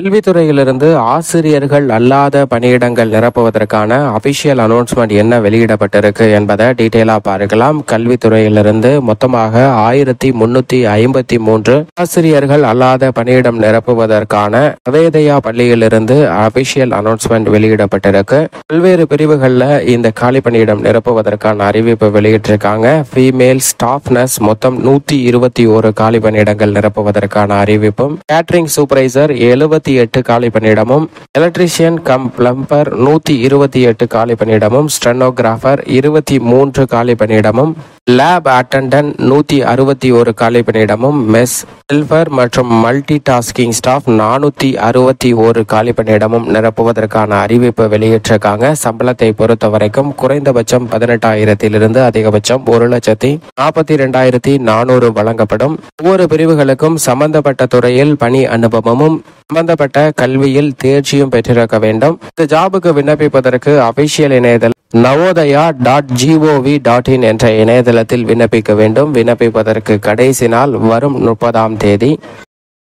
கல்வித்துறையிலிருந்து ஆசிரியர்கள் அல்லாத பணியிடங்கள் நிரப்புவதற்கான அபிஷியல் அனௌன்ஸ்மெண்ட் என்ன வெளியிடப்பட்டிருக்கு என்பதை டீட்டெயிலாக பார்க்கலாம். கல்வித்துறையிலிருந்து மொத்தமாக ஆயிரத்தி முன்னூத்தி ஐம்பத்தி மூன்று ஆசிரியர்கள் அல்லாத பணியிடம் நிரப்புவதற்கான நவேதயா பள்ளியிலிருந்து அபிஷியல் அனௌன்ஸ்மெண்ட் வெளியிடப்பட்டிருக்கு. பல்வேறு பிரிவுகளில் இந்த காலி பணியிடம் நிரப்புவதற்கான அறிவிப்பு வெளியிட்டிருக்காங்க. ஃபீமேல் ஸ்டாஃப் நர்ஸ் மொத்தம் நூத்தி இருபத்தி ஒரு காலி பணியிடங்கள் நிரப்புவதற்கான அறிவிப்பும். கேட்டரிங் சூப்பர்வைசர் எழுபத்தி எட்டு காலி பணியிடமும் எலக்ட்ரீஷியன் கம் பிளம்பர் நூத்தி இருபத்தி எட்டு காலி பணியிடமும் ஸ்டெனோகிராஃபர் இருபத்தி மூன்று காலி பணியிடமும் லேப் அட்டண்டன்ட் நூத்தி அறுபத்தி ஒரு காலி பணியிடமும் மெஸ் ஹெல்பர் மற்றும் மல்டி டாஸ்கிங் ஸ்டாஃப் நானூத்தி அறுபத்தி ஒரு காலி பணியிடமும் நிரப்புவதற்கான அறிவிப்பு வெளியிட்டிருக்காங்க. சம்பளத்தை பொறுத்த வரைக்கும் குறைந்தபட்சம் பதினெட்டாயிரத்திலிருந்து அதிகபட்சம் ஒரு லட்சத்தி நாற்பத்தி ரெண்டாயிரத்தி நானூறு வழங்கப்படும். ஒவ்வொரு பிரிவுகளுக்கும் சம்பந்தப்பட்ட துறையில் பணி அனுபவமும் சம்பந்தப்பட்ட கல்வியில் தேர்ச்சியும் பெற்றிருக்க வேண்டும். இந்த ஜாபுக்கு விண்ணப்பிப்பதற்கு அபிஷியல் இணையதளம் Navodaya dot G O V dot in என்ற இணையதளத்தில் விண்ணப்பிக்க வேண்டும். விண்ணப்பிப்பதற்கு கடைசி நாள் வரும் முப்பதாம் தேதி.